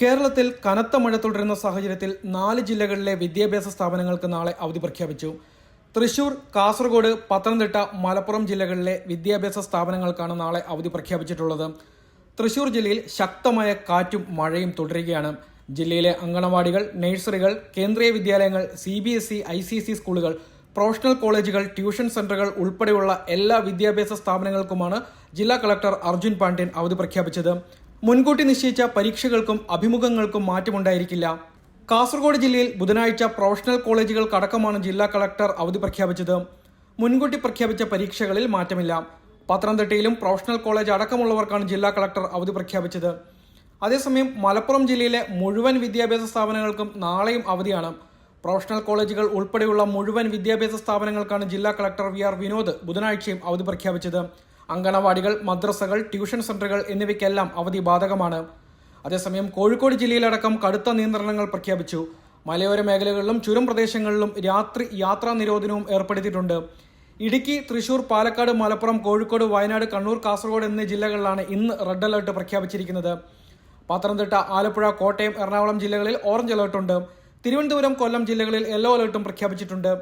കേരളത്തിൽ കനത്ത മഴ തുടരുന്ന സാഹചര്യത്തിൽ നാല് ജില്ലകളിലെ വിദ്യാഭ്യാസ സ്ഥാപനങ്ങൾക്ക് നാളെ അവധി പ്രഖ്യാപിച്ചു. തൃശൂർ കാസർഗോഡ് പത്തനംതിട്ട മലപ്പുറം ജില്ലകളിലെ വിദ്യാഭ്യാസ സ്ഥാപനങ്ങൾക്കാണ് നാളെ അവധി പ്രഖ്യാപിച്ചിട്ടുള്ളത്. തൃശൂർ ജില്ലയിൽ ശക്തമായ കാറ്റും മഴയും തുടരുകയാണ്. ജില്ലയിലെ അങ്കണവാടികൾ നഴ്സറികൾ കേന്ദ്രീയ വിദ്യാലയങ്ങൾ C B S E I C സ്കൂളുകൾ പ്രൊഫഷണൽ കോളേജുകൾ ട്യൂഷൻ സെന്ററുകൾ ഉൾപ്പെടെയുള്ള എല്ലാ വിദ്യാഭ്യാസ സ്ഥാപനങ്ങൾക്കുമാണ് ജില്ലാ കളക്ടർ അർജുൻ പാണ്ഡ്യൻ അവധി പ്രഖ്യാപിച്ചത്. മുൻകൂട്ടി നിശ്ചയിച്ച പരീക്ഷകൾക്കും അഭിമുഖങ്ങൾക്കും മാറ്റമുണ്ടായിരിക്കില്ല. കാസർഗോഡ് ജില്ലയിൽ ബുധനാഴ്ച പ്രൊഫഷണൽ കോളേജുകൾക്കടക്കമാണ് ജില്ലാ കളക്ടർ അവധി പ്രഖ്യാപിച്ചത്. മുൻകൂട്ടി പ്രഖ്യാപിച്ച പരീക്ഷകളിൽ മാറ്റമില്ല. പത്തനംതിട്ടയിലും പ്രൊഫഷണൽ കോളേജ് അടക്കമുള്ളവർക്കാണ് ജില്ലാ കളക്ടർ അവധി പ്രഖ്യാപിച്ചത്. അതേസമയം മലപ്പുറം ജില്ലയിലെ മുഴുവൻ വിദ്യാഭ്യാസ സ്ഥാപനങ്ങൾക്കും നാളെയും അവധിയാണ്. പ്രൊഫഷണൽ കോളേജുകൾ ഉൾപ്പെടെയുള്ള മുഴുവൻ വിദ്യാഭ്യാസ സ്ഥാപനങ്ങൾക്കാണ് ജില്ലാ കളക്ടർ വി ആർ വിനോദ് ബുധനാഴ്ചയും അവധി പ്രഖ്യാപിച്ചത്. അങ്കണവാടികൾ മദ്രസകൾ ട്യൂഷൻ സെന്ററുകൾ എന്നിവയ്ക്കെല്ലാം അവധി ബാധകമാണ്. അതേസമയം കോഴിക്കോട് ജില്ലയിലടക്കം കടുത്ത നിയന്ത്രണങ്ങൾ പ്രഖ്യാപിച്ചു. മലയോര മേഖലകളിലും ചുരം പ്രദേശങ്ങളിലും രാത്രി യാത്രാ നിരോധനവും ഏർപ്പെടുത്തിയിട്ടുണ്ട്. ഇടുക്കി തൃശൂർ പാലക്കാട് മലപ്പുറം കോഴിക്കോട് വയനാട് കണ്ണൂർ കാസർഗോഡ് എന്നീ ജില്ലകളിലാണ് ഇന്ന് റെഡ് അലർട്ട് പ്രഖ്യാപിച്ചിരിക്കുന്നത്. പത്തനംതിട്ട ആലപ്പുഴ കോട്ടയം എറണാകുളം ജില്ലകളിൽ ഓറഞ്ച് അലർട്ടുണ്ട് തിരുവനന്തപുരം കൊല്ലം ജില്ലകളിൽ യെല്ലോ അലർട്ടും പ്രഖ്യാപിച്ചിട്ടുണ്ട്.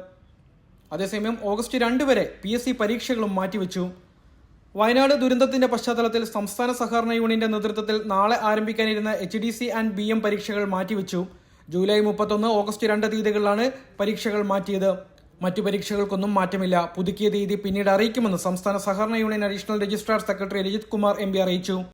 അതേസമയം ഓഗസ്റ്റ് രണ്ട് വരെ പി എസ് സി പരീക്ഷകളും മാറ്റിവെച്ചു. വയനാട് ദുരന്തത്തിന്റെ പശ്ചാത്തലത്തിൽ സംസ്ഥാന സഹകരണ യൂണിയന്റെ നേതൃത്വത്തിൽ നാളെ ആരംഭിക്കാനിരുന്ന H D C and B M പരീക്ഷകൾ മാറ്റിവെച്ചു. ജൂലൈ മുപ്പത്തൊന്ന് ഓഗസ്റ്റ് രണ്ട് തീയതികളിലാണ് പരീക്ഷകൾ മാറ്റിയത്. മറ്റു പരീക്ഷകൾക്കൊന്നും മാറ്റമില്ല. പുതുക്കിയ തീയതി പിന്നീട് അറിയിക്കുമെന്ന് സംസ്ഥാന സഹകരണ union additional registrar secretary Rajith Kumar M അറിയിച്ചു.